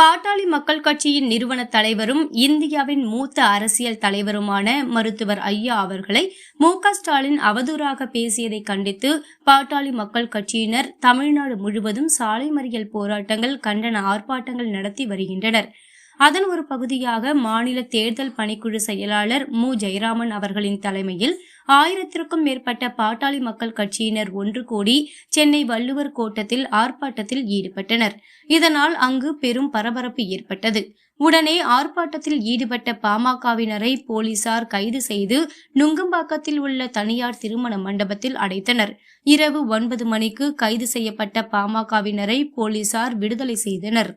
பாட்டாளி மக்கள் கட்சியின் நிறுவன தலைவரும் இந்தியாவின் மூத்த அரசியல் தலைவருமான மருத்துவர் ஐயா அவர்களை மு ஸ்டாலின் அவதூறாக பேசியதை கண்டித்து பாட்டாளி மக்கள் கட்சியினர் தமிழ்நாடு முழுவதும் சாலை மறியல் போராட்டங்கள் கண்டன ஆர்ப்பாட்டங்கள் நடத்தி வருகின்றனர். அதன் ஒரு பகுதியாக மாநில தேர்தல் பணிக்குழு செயலாளர் மு. ஜெயராமன் அவர்களின் தலைமையில் ஆயிரத்திற்கும் மேற்பட்ட பாட்டாளி மக்கள் கட்சியினர் ஒன்று கூடி சென்னை வள்ளுவர் கோட்டத்தில் ஆர்ப்பாட்டத்தில் ஈடுபட்டனர். இதனால் அங்கு பெரும் பரபரப்பு ஏற்பட்டது. உடனே ஆர்ப்பாட்டத்தில் ஈடுபட்ட பாமகவினரை போலீசார் கைது செய்து நுங்கம்பாக்கத்தில் உள்ள தனியார் திருமண மண்டபத்தில் அடைத்தனர். இரவு ஒன்பது மணிக்கு கைது செய்யப்பட்ட பாமகவினரை போலீசார் விடுதலை செய்தனர்.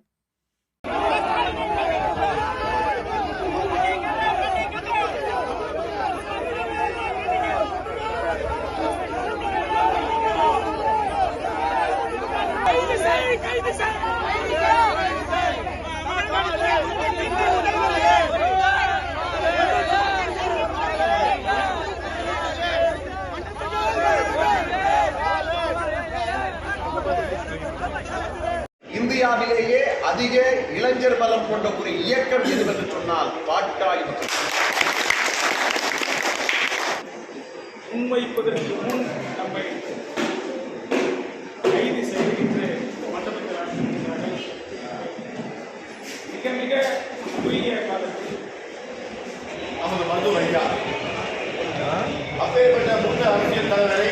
இந்தியாவிலேயே அதிக இளைஞர் பலம் கொண்ட ஒரு இயக்கம் எதுவென்று சொன்னால் பாட்டாளி முன்வைப்பதற்கு முன் நம்மை கைது செய்கின்ற மண்டபத்தில் மிக மிக குறுகிய காலத்தில் நமது மருத்துவ ஐயா அப்பேற்பட்ட மூத்த அரசியல் தலைவரை